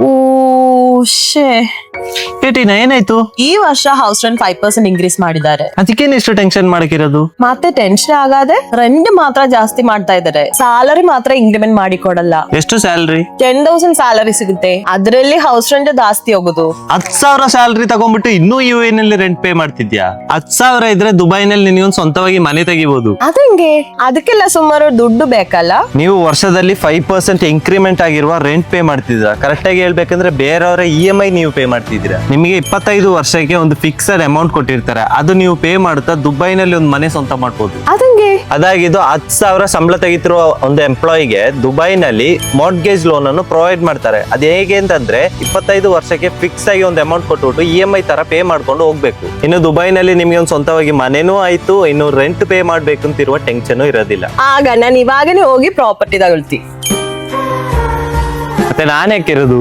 哦，谢。ಏಟಿನ ಏನಾಯ್ತು? ಈ ವರ್ಷ house rent five percent increase ಮಾಡಿದ್ದಾರೆ. ಅದಕ್ಕೇನು ಇಷ್ಟು ಟೆನ್ಷನ್ ಮಾಡಕ್ಕಿರೋದು ಮತ್ತೆ ಟೆನ್ಷನ್ ಆಗದೆ ರೆಂಟ್ ಮಾತ್ರ ಜಾಸ್ತಿ ಮಾಡ್ತಾ ಇದ್ದಾರೆ. ಸ್ಯಾಲರಿ ಮಾತ್ರ ಇಂಕ್ರಿಮೆಂಟ್ ಮಾಡಿ ಕೊಡಲ್ಲ ಎಷ್ಟು ಸ್ಯಾಲರಿ ಟೆನ್ ತೌಸಂಡ್ ಸ್ಯಾಲರಿ ಸಿಗುತ್ತೆ. ಅದರಲ್ಲಿ ಹೌಸ್ ರೆಂಟ್ ಜಾಸ್ತಿ ಹೋಗುದು. ಹತ್ ಸಾವಿರ ಸ್ಯಾಲರಿ ತಗೊಂಡ್ಬಿಟ್ಟು ಇನ್ನೂ ಯು ಎನ್ ಅಲ್ಲಿ ರೆಂಟ್ ಪೇ ಮಾಡ್ತಿದ್ಯಾ? ಹತ್ ಸಾವಿರ ಇದ್ರೆ ದುಬೈನಲ್ಲಿ ನಿನಗೊಂದು ಸ್ವಂತವಾಗಿ ಮನೆ ತೆಗಿಬಹುದು ಅದಂಗೆ. ಅದಕ್ಕೆಲ್ಲ ಸುಮಾರು ದುಡ್ಡು ಬೇಕಲ್ಲ? ನೀವು ವರ್ಷದಲ್ಲಿ ಫೈವ್ ಪರ್ಸೆಂಟ್ ಇನ್ಕ್ರಿಮೆಂಟ್ ಆಗಿರುವ ರೆಂಟ್ ಪೇ ಮಾಡ್ತಿದ್ರ ಕರೆಕ್ಟ್ ಆಗಿ ಹೇಳ್ಬೇಕಂದ್ರೆ ಬೇರೆಯವರ ಇ ಎಂ ಐ ನೀವು ಪೇ ಮಾಡ್ತಿದ್ದೀರಾ ನಿಮಗೆ ಇಪ್ಪತ್ತೈದು ವರ್ಷಕ್ಕೆ ಒಂದು ಫಿಕ್ಸಡ್ ಅಮೌಂಟ್ ಕೊಟ್ಟಿರ್ತಾರೆ. ಅದು ನೀವು ಪೇ ಮಾಡುತ್ತಾ ದುಬೈನಲ್ಲಿ ಒಂದು ಮನೆ ಸ್ವಂತ ಮಾಡ್ಬೋದು. ಅದಂಗೆ? ಅದಾಗಿದ್ದು ಹತ್ತು ಸಾವಿರ ಸಂಬಳ ತೆಗಿತಿರೋ ಒಂದು ಎಂಪ್ಲಾಯಿಗೆ ದುಬೈನಲ್ಲಿ ಮಾರ್ಟ್ಗೇಜ್ ಲೋನ್ ಅನ್ನು ಪ್ರೊವೈಡ್ ಮಾಡ್ತಾರೆ. ಅದು ಹೇಗೆ ಅಂತಂದ್ರೆ ಇಪ್ಪತ್ತೈದು ವರ್ಷಕ್ಕೆ ಫಿಕ್ಸ್ ಆಗಿ ಒಂದು ಅಮೌಂಟ್ ಕೊಟ್ಬಿಟ್ಟು ಇ ಎಂ ಐ ತರ ಪೇ ಮಾಡ್ಕೊಂಡು ಹೋಗ್ಬೇಕು. ಇನ್ನು ದುಬೈನಲ್ಲಿ ನಿಮಗೆ ಒಂದು ಸ್ವಂತವಾಗಿ ಮನೆನೂ ಆಯ್ತು ಇನ್ನು ರೆಂಟ್ ಪೇ ಮಾಡ್ಬೇಕು ಅಂತಿರುವ ಟೆನ್ಷನ್ ಇರೋದಿಲ್ಲ. ಆಗ ನಾನು ಇವಾಗನೇ ಹೋಗಿ ಪ್ರಾಪರ್ಟಿ ತಗೊಳ್ತಿ ಮತ್ತೆ ನಾನು ಯಾಕಿರೋದು